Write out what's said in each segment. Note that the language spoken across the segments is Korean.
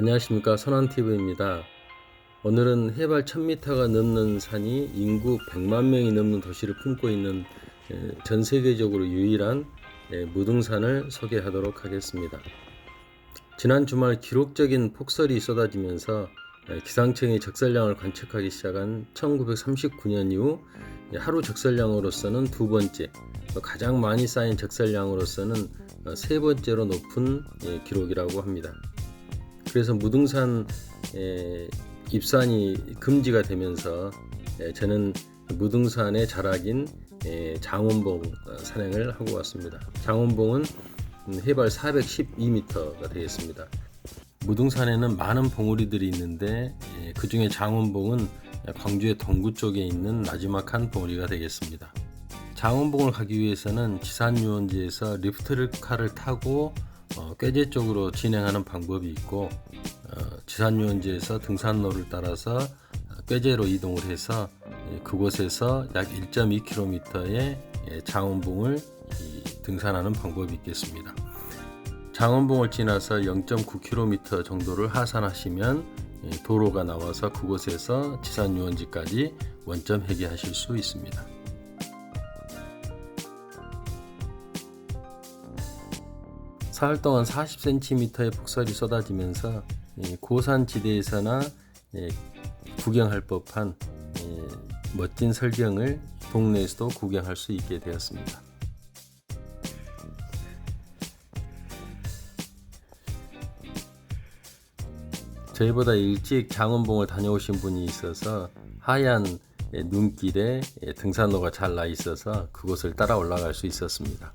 안녕하십니까 선한TV입니다. 오늘은 해발 1000m가 넘는 산이 인구 100만 명이 넘는 도시를 품고 있는 에, 전 세계적으로 유일한 에, 무등산을 소개하도록 하겠습니다. 지난 주말 기록적인 폭설이 쏟아지면서 에, 기상청이 적설량을 관측하기 시작한 1939년 이후 에, 하루 적설량으로서는 두 번째, 또 가장 많이 쌓인 적설량으로서는 어, 세 번째로 높은 예, 기록이라고 합니다. 그래서 무등산 에, 입산이 금지가 되면서 에, 저는 무등산의 자락인 에, 장원봉 어, 산행을 하고 왔습니다. 장원봉은 음, 해발 412m가 되겠습니다. 무등산에는 많은 봉우리들이 있는데 에, 그 중에 장원봉은 광주의 동구 쪽에 있는 마지막한 봉우리가 되겠습니다. 장원봉을 가기 위해서는 지산유원지에서 리프트카를 타고 어, 꾀제 쪽으로 진행하는 방법이 있고 어, 지산유원지에서 등산로를 따라서 어, 꾀제로 이동을 해서 예, 그곳에서 약 1.2km의 예, 장원봉을 이, 등산하는 방법이 있겠습니다. 장원봉을 지나서 0.9km 정도를 하산하시면 예, 도로가 나와서 그곳에서 지산유원지까지 원점 회귀하실 수 있습니다. 사흘 동안 40cm의 폭설이 쏟아지면서 이 고산 지대에서나 예, 구경할 법한 예, 멋진 설경을 동네에서도 구경할 수 있게 되었습니다. 저희보다 일찍 장원봉을 다녀오신 분이 있어서 하얀 예, 눈길에 예, 등산로가 잘 나 있어서 그곳을 따라 올라갈 수 있었습니다.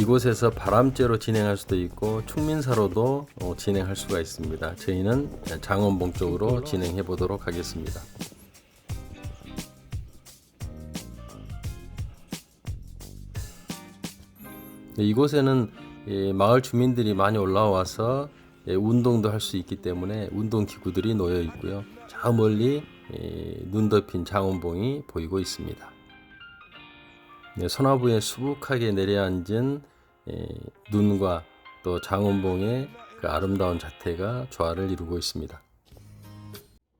이곳에서 바람째로 진행할 수도 있고 충민사로도 어, 진행할 수가 있습니다. 저희는 장원봉 쪽으로 진행해 보도록 하겠습니다. 네, 이곳에는 예, 마을 주민들이 많이 올라와서 예, 운동도 할 수 있기 때문에 운동 기구들이 놓여 있고요. 저 멀리 예, 눈 덮인 장원봉이 보이고 있습니다. 네, 소나무에 수북하게 내려앉은 에, 눈과 또 장원봉의 그 아름다운 자태가 조화를 이루고 있습니다.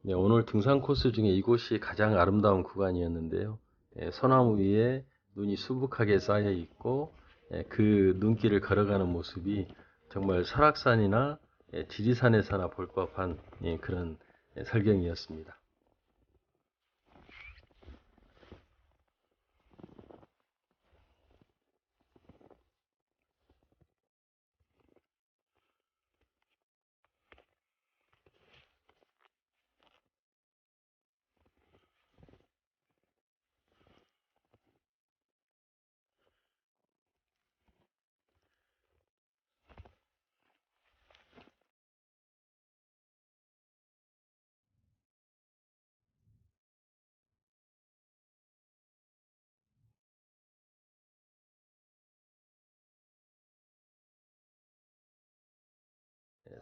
네, 오늘 등산 코스 중에 이곳이 가장 아름다운 구간이었는데요. 예, 소나무 위에 눈이 수북하게 쌓여 있고 예, 그 눈길을 걸어가는 모습이 정말 설악산이나 예, 지리산에서나 볼 법한 예, 그런 예, 설경이었습니다.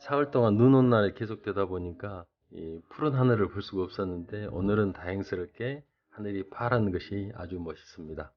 사흘 동안 눈 온 날이 계속되다 보니까 이 푸른 하늘을 볼 수가 없었는데 오늘은 다행스럽게 하늘이 파란 것이 아주 멋있습니다.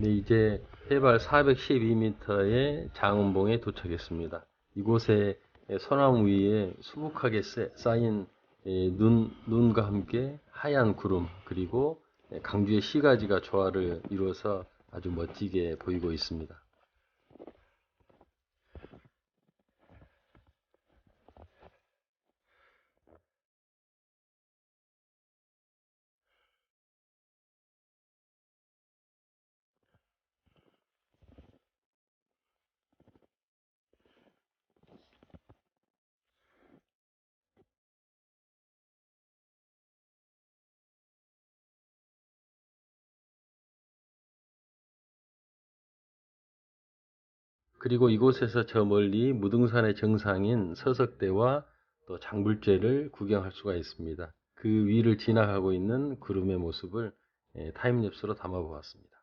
네, 이제 해발 412m의 장원봉에 도착했습니다. 이곳에 소나무 위에 수북하게 세- 쌓인 예, 눈, 눈과 함께 하얀 구름, 그리고 강주의 시가지가 조화를 이루어서 아주 멋지게 보이고 있습니다. 그리고 이곳에서 저 멀리 무등산의 정상인 서석대와 또 장불재를 구경할 수가 있습니다. 그 위를 지나가고 있는 구름의 모습을 예, 타임랩스로 담아 보았습니다.